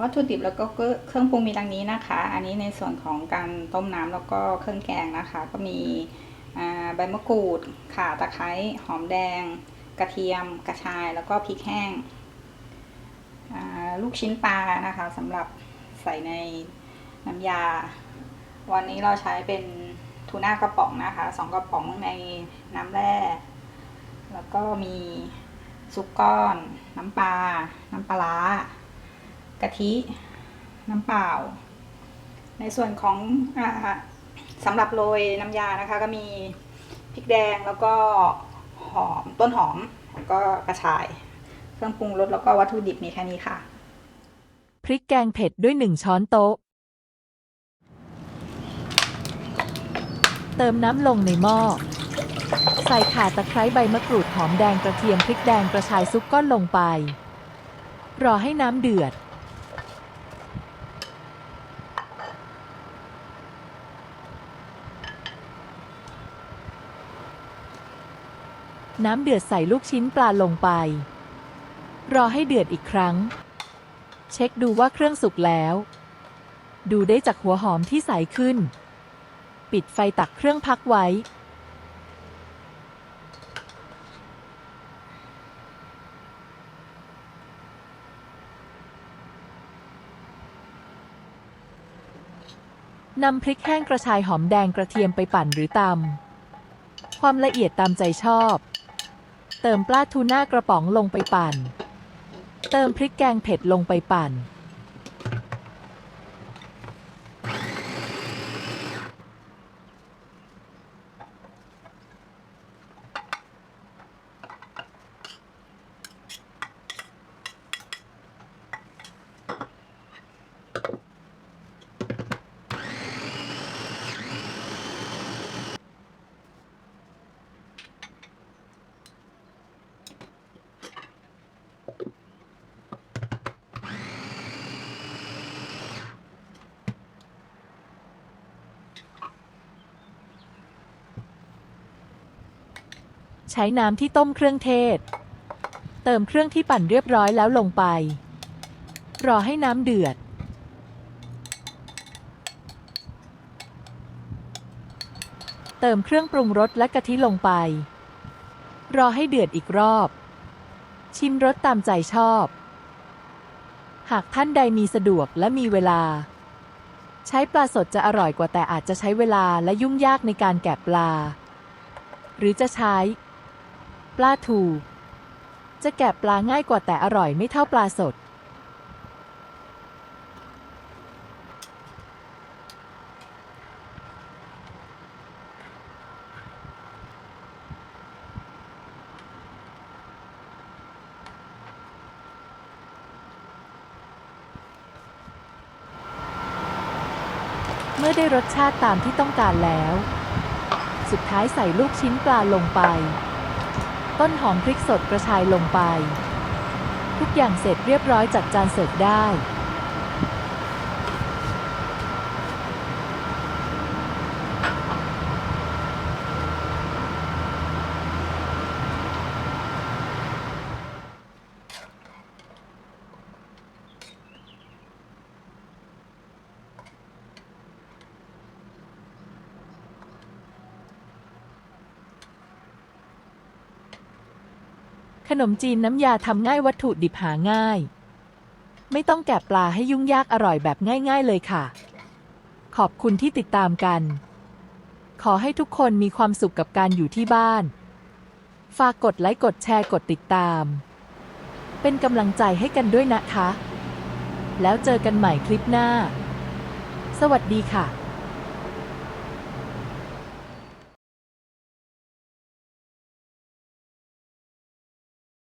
วัตถุดิบแล้วก็เครื่องปรุงมีดังนี้นะคะ อันนี้ในส่วนของการต้มน้ำแล้วก็เครื่องแกงนะคะ ก็มีใบมะกรูด ข่าตะไคร้หอมแดง กระเทียม กระชายแล้วก็พริกแห้งลูกชิ้นปลานะคะสำหรับใส่ในน้ำยา วันนี้เราใช้เป็นทูน่ากระป๋องนะคะสองกระป๋องในน้ำแร่แล้วก็มีซุปก้อน น้ำปลา น้ำปลาร้า กะทิน้ำเปล่า ในส่วนของอสำหรับโรยน้ำยานะคะ ก็มีพริกแดงแล้วก็หอมต้นหอมแล้วก็กระชาย เครื่องปรุงรสแล้วก็วัตถุดิบมีแค่นี้ค่ะ พริกแกงเผ็ดด้วยหนึ่งช้อนโต๊ะ เติมน้ำลงในหม้อใส่ข่าตะไคร้ใบมะกรูดหอมแดงกระเทียมพริกแดงกระชายซุปก้อนลงไป รอให้น้ำเดือด น้ำเดือดใส่ลูกชิ้นปลาลงไป รอให้เดือดอีกครั้ง เช็คดูว่าเครื่องสุกแล้ว ดูได้จากหัวหอมที่ใสขึ้น ปิดไฟตักเครื่องพักไว้ นำพริกแห้งกระชายหอมแดงกระเทียมไปปั่นหรือตำความละเอียดตามใจชอบ เติมปลาทูน่ากระป๋องลงไปปั่น เติมพริกแกงเผ็ดลงไปปั่น ใช้น้ำที่ต้มเครื่องเทศ เติมเครื่องที่ปั่นเรียบร้อยแล้วลงไป รอให้น้ำเดือด เติมเครื่องปรุงรสและกะทิลงไป รอให้เดือดอีกรอบ ชิมรสตามใจชอบ หากท่านใดมีสะดวกและมีเวลา ใช้ปลาสดจะอร่อยกว่าแต่อาจจะใช้เวลาและยุ่งยากในการแกะปลาหรือจะใช้ ปลาทู จะแกะปลาง่ายกว่าแต่อร่อยไม่เท่าปลาสด เมื่อได้รสชาติตามที่ต้องการแล้ว สุดท้ายใส่ลูกชิ้นปลาลงไป ต้นหอมพริกสดกระชายลงไป ทุกอย่างเสร็จเรียบร้อยจัดจานเสิร์ฟได้ ขนมจีนน้ำยาทำง่ายวัตถุดิบหาง่าย ไม่ต้องแกะปลาให้ยุ่งยากอร่อยแบบง่าย ๆ เลยค่ะ ขอบคุณที่ติดตามกัน ขอให้ทุกคนมีความสุขกับการอยู่ที่บ้าน ฝากกดไลค์กดแชร์กดติดตาม เป็นกำลังใจให้กันด้วยนะคะ แล้วเจอกันใหม่คลิปหน้า สวัสดีค่ะ